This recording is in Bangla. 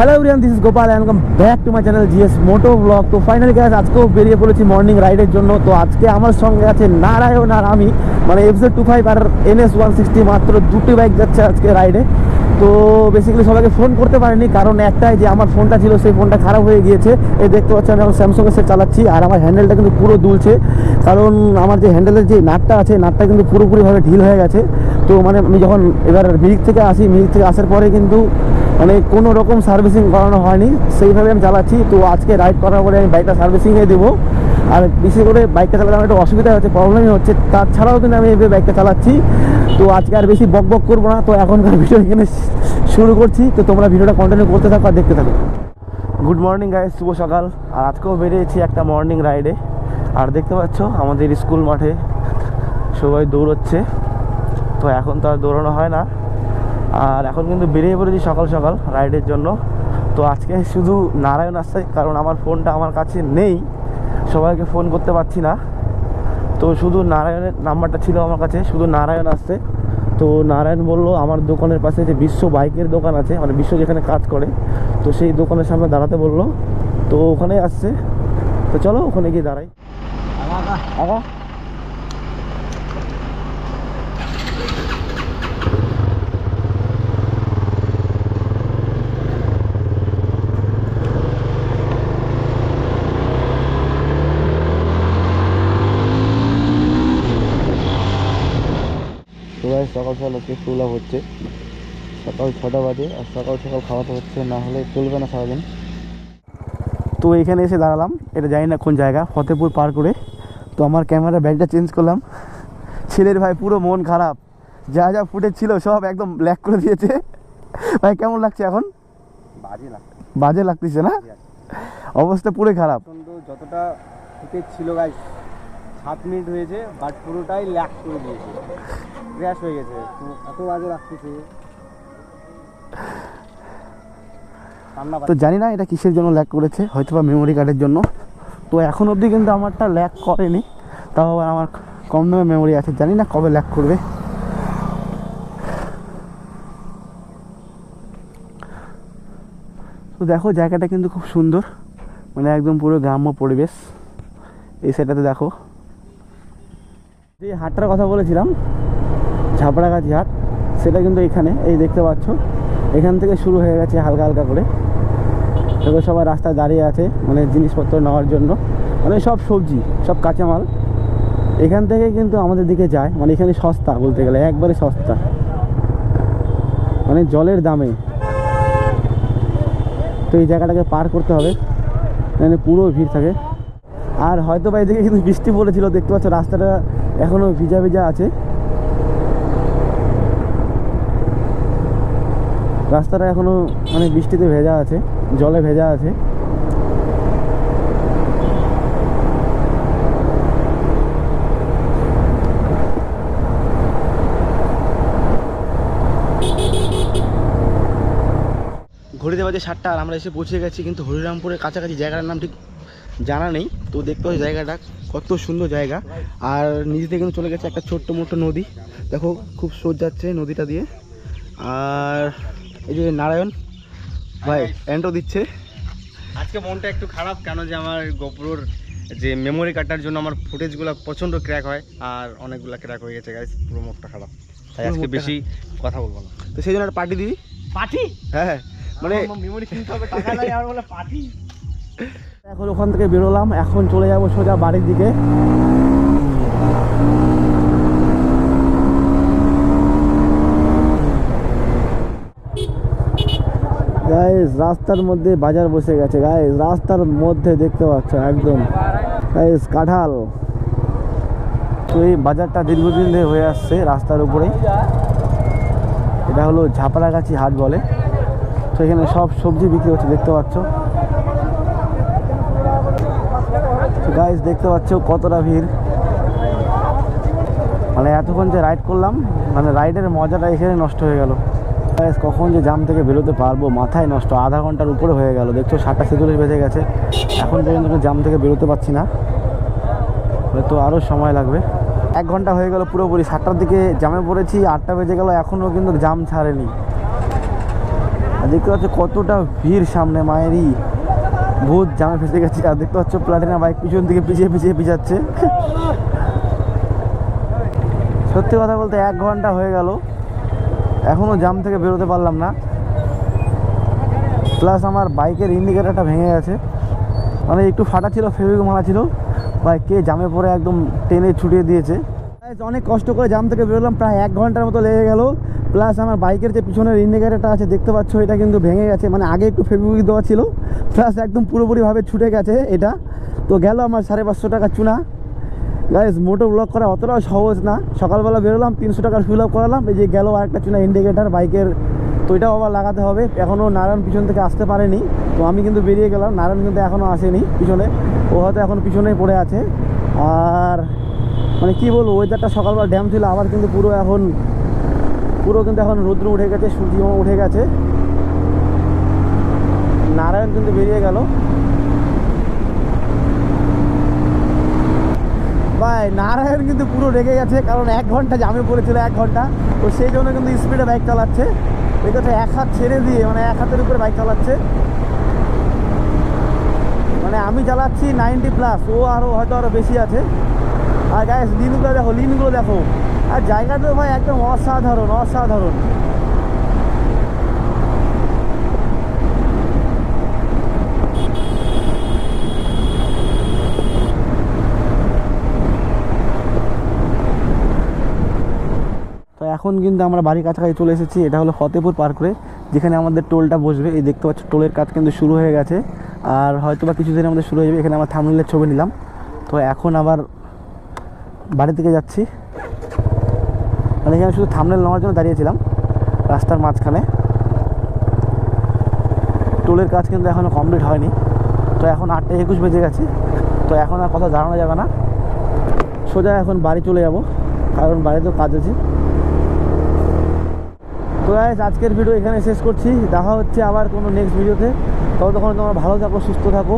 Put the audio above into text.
Hello everyone this is Gopal welcome back to my channel GS moto blog তো ফাইনালি গ্যাস আজকেও বেরিয়ে পড়েছি মর্নিং রাইডের জন্য। তো আজকে আমার সঙ্গে আছে নারায়ণ আর আমি। মানে এফজেড টু ফাইভ আর এনএস ওয়ান সিক্সটি মাত্র দুটি বাইক যাচ্ছে আজকে রাইডে তো বেসিক্যালি সবাইকে ফোন করতে পারিনি, কারণ একটাই যে আমার ফোনটা ছিল, সেই ফোনটা খারাপ হয়ে গিয়েছে। এই দেখতে পাচ্ছি আমি এখন স্যামসংয়ের সেট চালাচ্ছি আর আমার হ্যান্ডেলটা কিন্তু পুরো দুলছে। কারণ আমার যে হ্যান্ডেলের যে নাটটা আছে, নাটটা কিন্তু পুরোপুরিভাবে ঢিল হয়ে গেছে। তো মানে আমি যখন এবার মিরিক থেকে আসি, মিরিক থেকে আসার পরে কিন্তু মানে কোনো রকম সার্ভিসিং করানো হয়নি। সেইভাবে আমি চালাচ্ছি। তো আজকে রাইড করার পরে আমি বাইকটা সার্ভিসিংয়ে দেবো। আর বিশেষ করে বাইকটা চালাতে আমার একটু অসুবিধা হচ্ছে প্রবলেমই হচ্ছে। তাছাড়াও কিন্তু আমি এইভাবে বাইকটা চালাচ্ছি। তো আজকে আর বেশি বক বক করব না। তো এখনকার ভিডিও এখানে শুরু করছি। তো তোমরা ভিডিওটা কন্টিনিউ করতে থাকো আর দেখতে থাকো। গুড মর্নিং গাইজ শুভ সকাল। আর আজকেও বেরিয়েছি একটা মর্নিং রাইডে আর দেখতে পাচ্ছ, আমাদের স্কুল মাঠে সবাই দৌড়চ্ছে। তো এখন তো আর দৌড়ানো হয় না। আর এখন কিন্তু বেরিয়ে পড়েছি সকাল সকাল রাইডের জন্য। তো আজকে শুধু নারায়ণ আসছে কারণ আমার ফোনটা আমার কাছে নেই। সবাইকে ফোন করতে পারছি না। তো শুধু নারায়ণের নাম্বারটা ছিল আমার কাছে শুধু নারায়ণ আসছে। তো নারায়ণ বলল আমার দোকানের পাশে যে বিশ্ব বাইকের দোকান আছে মানে বিশ্ব যেখানে কাজ করে তো সেই দোকানের সামনে দাঁড়াতে বলল। তো ওখানে আসছে। তো চলো ওখানে গিয়ে দাঁড়াই। আগা ভাই সকাল সকাল হচ্ছে ফুল হচ্ছে সকাল ছটা বাজে আর সকাল সকাল খাওয়াতে হচ্ছে না হলে চলবে না সারাদিন। তো এখানে এসে দাঁড়ালাম। এটা জানি না কোন জায়গা ফতেপুর পার করে। তো আমার ক্যামেরা ব্যাগটা চেঞ্জ করলাম। ছেলের ভাই পুরো মন খারাপ। যা যা ফুটেজ ছিল সব একদম ব্ল্যাক করে দিয়েছে। ভাই কেমন লাগছে এখন? বাজে লাগছে। বাজে লাগতেছে না? অবস্থা পুরো খারাপ। যতটা ফুটেজ ছিল গাইস সাত মিনিট হয়েছে বাট পুরোটাই ল্যাক করে দিয়েছে। ক্র্যাশ হয়ে গেছে। তো এত বাজে লাগতেছে। তো জানি না এটা কিসের জন্য ল্যাক করেছে হয়তো বা মেমোরি কার্ডের জন্য। তো এখন অবধি কিন্তু আমারটা ল্যাক করেনি তাও আবার আমার কম দামে মেমোরি আছে জানি না কবে ল্যাক করবে। তো দেখো জায়গাটা কিন্তু খুব সুন্দর মানে একদম পুরো গ্রাম্য পরিবেশ। এই সাইডটাতে দেখো। যে হাটটার কথা বলেছিলাম ঝাপড়াগাছি হাট, সেটা কিন্তু এখানে, এই দেখতে পাচ্ছ। এখান থেকে শুরু হয়ে গেছে হালকা হালকা করে। দেখো সবাই রাস্তায় দাঁড়িয়ে আছে মানে জিনিসপত্র নেওয়ার জন্য। মানে সব সবজি, সব কাঁচামাল। এখান থেকে কিন্তু আমাদের দিকে যায় মানে এখানে সস্তা বলতে গেলে, একবারে সস্তা। মানে জলের দামে। তো এই জায়গাটাকে পার করতে হবে মানে পুরো ভিড় থাকে। আর হয়তো বা এদিকে কিন্তু বৃষ্টি পড়েছিল, দেখতে পাচ্ছ রাস্তাটা এখনও ভিজা ভিজা আছে। রাস্তাটা এখনও মানে বৃষ্টিতে ভেজা আছে, জলে ভেজা আছে। ঘড়িতে বাজে সাতটা আর আমরা এসে পৌঁছে গেছি কিন্তু হরিরামপুরের কাছাকাছি। জায়গাটার নাম ঠিক জানা নেই, তো দেখতে পাচ্ছি জায়গাটা কত সুন্দর জায়গা। আর নিচ থেকে চলে গেছে একটা ছোট্ট মোটো নদী। দেখো, খুব সোজ যাচ্ছে নদীটা দিয়ে। আর এই যে নারায়ণ ভাই এন্ট্রো দিচ্ছে। আজকে মনটা একটু খারাপ কেন যে আমার গোপ্রোর যে মেমোরি কার্ডটার জন্য আমার ফুটেজগুলো প্রচণ্ড ক্র্যাক হয় আর অনেকগুলো ক্র্যাক হয়ে গেছে গাইস পুরো মুখটা খারাপ। তাই আজকে বেশি কথা বলব না। তো সেই জন্য একটা পার্টি দিবি? পার্টি হ্যাঁ হ্যাঁ মানে মেমোরি কিনতে হবে টাকা নাই আর বলে পার্টি এখন ওখান থেকে বেরোলাম এখন চলে যাব সোজা বাড়ির দিকে গাইস রাস্তার মধ্যে বাজার বসে গেছে গাইস রাস্তার মধ্যে দেখতে পাচ্ছ, একদম। গাইস কাঁঠাল। তো এই বাজারটা দীর্ঘদিন ধরে হয়ে আসছে রাস্তার উপরে। এটা হলো ঝাপড়াগাছি হাট বলে। তো এখানে সব সবজি বিক্রি হচ্ছে, দেখতে পাচ্ছ। গাইজ দেখতে পাচ্ছ কতটা ভিড়। মানে এতক্ষণ যে রাইড করলাম মানে রাইডের মজাটা এখানে নষ্ট হয়ে গেল। কখন যে জাম থেকে বেরোতে পারব, মাথায় নষ্ট, আধা ঘণ্টার উপরে হয়ে গেল। দেখছ, সাতটা ছেচল্লিশ বেজে গেছে। এখন পর্যন্ত জাম থেকে বেরোতে পারছি না। তো আরও সময় লাগবে। এক ঘণ্টা হয়ে গেল পুরোপুরি। সাতটার দিকে জামে পড়েছি, আটটা বেজে গেল, এখনও কিন্তু জাম ছাড়েনি। আর দেখতে পাচ্ছ কতটা ভিড় সামনে, মায়েরই ভূত জামে ফেসে গেছে। আর দেখতে পাচ্ছ প্লাটিনা বাইক পিছন দিকে পিছিয়ে পিছিয়ে পিছাচ্ছে। সত্যি কথা বলতে এক ঘণ্টা হয়ে গেল। এখনও জাম থেকে বেরোতে পারলাম না। প্লাস আমার বাইকের ইন্ডিকেটারটা ভেঙে গেছে। মানে একটু ফাটা ছিল ফেভিক মারা ছিল। বাইক কে জামে পড়ে একদম টেনে ছুটিয়ে দিয়েছে। অনেক কষ্ট করে জাম থেকে বেরোলাম, প্রায় এক ঘণ্টার মতো লেগে গেল। প্লাস আমার বাইকের যে পিছনের ইন্ডিকেটারটা আছে, দেখতে পাচ্ছ, এটা কিন্তু ভেঙে গেছে। মানে আগে একটু ফেভিকুইক দেওয়া ছিল। প্লাস একদম পুরোপুরিভাবে ছুটে গেছে এটা। তো গেল আমার সাড়ে পাঁচশো টাকা চুনা। গাইজ মোটো ব্লক করা অতটাও সহজ না। সকালবেলা বেরোলাম, তিনশো টাকার ফিল আপ করালাম, এই যে গেল আরেকটা চুনা ইন্ডিকেটার বাইকের তো এটাও আবার লাগাতে হবে। এখনও নারায়ণ পিছন থেকে আসতে পারেনি, তো আমি কিন্তু বেরিয়ে গেলাম, নারায়ণ কিন্তু এখনও আসেনি পিছনে। ও হয়তো এখন পিছনেই পড়ে আছে। আর মানে কি বলব ওয়েদারটা সকালবেলা ড্যাম ছিল, আবার কিন্তু পুরো এখন, পুরো কিন্তু এখন রৌদ্র উঠে গেছে সূর্য উঠে গেছে। নারায়ণ কিন্তু বেরিয়ে গেল। ভাই, নারায়ণ কিন্তু পুরো রেগে গেছে, কারণ এক ঘণ্টা জামে পড়েছিল, এক ঘণ্টা। তো সেই জন্য কিন্তু স্পিডে বাইক চালাচ্ছে। কথা এক হাত ছেড়ে দিয়ে মানে এক হাতের উপরে বাইক চালাচ্ছে। মানে আমি চালাচ্ছি নাইনটি প্লাস ও আরও হয়তো আরও বেশি আছে। আর গায়ে লিনগুলো দেখো লিনগুলো দেখো। আর জায়গাটা ভাই একদম অসাধারণ অসাধারণ। এখন কিন্তু আমরা বাড়ির কাছাকাছি চলে এসেছি। এটা হলো ফতেপুর পার করে যেখানে আমাদের টোলটা বসবে। এই দেখতে পাচ্ছ, টোলের কাজ কিন্তু শুরু হয়ে গেছে। আর হয়তো বা কিছুদিনের মধ্যে শুরু হয়ে যাবে। এখানে আমার থামলের ছবি নিলাম। তো এখন আবার বাড়ি থেকে যাচ্ছি। মানে এখানে শুধু থামনেল নেওয়ার জন্য দাঁড়িয়েছিলাম রাস্তার মাঝখানে। টোলের কাজ কিন্তু এখনও কমপ্লিট হয়নি। তো এখন আটটা একুশ বেজে গেছে। তো এখন আর কথা জানানো যাবে না। সোজা এখন বাড়ি চলে যাব। কারণ বাড়িতেও কাজ আছে। তো আজকের ভিডিও এখানে শেষ করছি। দেখা হচ্ছে আবার কোনো নেক্সট ভিডিওতে তখন তোমরা ভালো থাকো, সুস্থ থাকো।